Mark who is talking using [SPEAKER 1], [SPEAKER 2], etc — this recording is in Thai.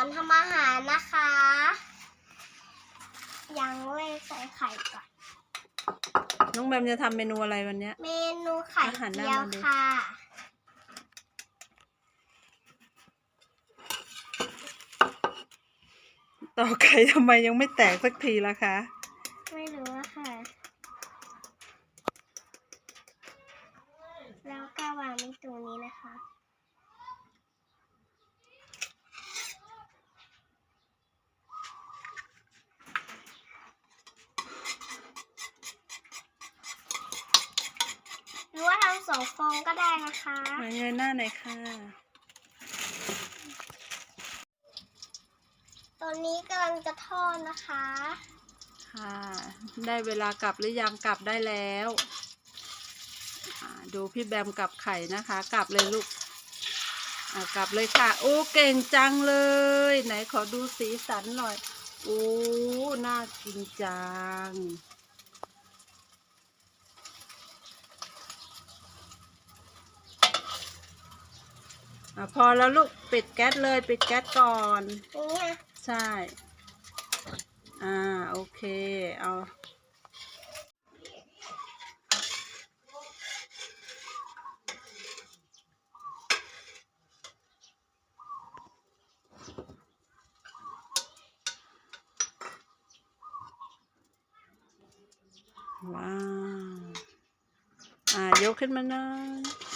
[SPEAKER 1] อนทำอาหารนะคะยังไม่ใส่ไข่ก่อน
[SPEAKER 2] น้องแบมจะทำเมนูอะไรวันเนี้ย
[SPEAKER 1] เมนูไข่
[SPEAKER 2] อาหารหน้า
[SPEAKER 1] เจียว
[SPEAKER 2] มาดิ
[SPEAKER 1] ค่ะ
[SPEAKER 2] ต่อไข่ทำไมยังไม่แตกสักทีละคะ
[SPEAKER 1] ไม่รู้อะค่ะ แล้วก็วางไว้ตรงนี้นะคะ ห รือว่าทำสองฟองก็ได้นะคะ
[SPEAKER 2] มาเงยหน้าหน่อยค่ะ
[SPEAKER 1] ตอนนี้กำลังจะทอดนะคะ
[SPEAKER 2] ค่ะ ได้เวลากลับหรือยังกลับได้แล้วอ่าดูพี่แบมกลับไข่นะคะ กลับเลยลูกอ่ากลับเลยค่ะ โอ้เก่งจังเลย ไหนขอดูสีสันหน่อย โอ้ น่ากินจัง อะพอแล้วลูกปิดแก๊สเลยปิดแก๊สก่อน
[SPEAKER 1] อย่างเงี้ย
[SPEAKER 2] ใช่ อ่า โอเค เอา ว้าว อ่ายกขึ้นมาหน่อย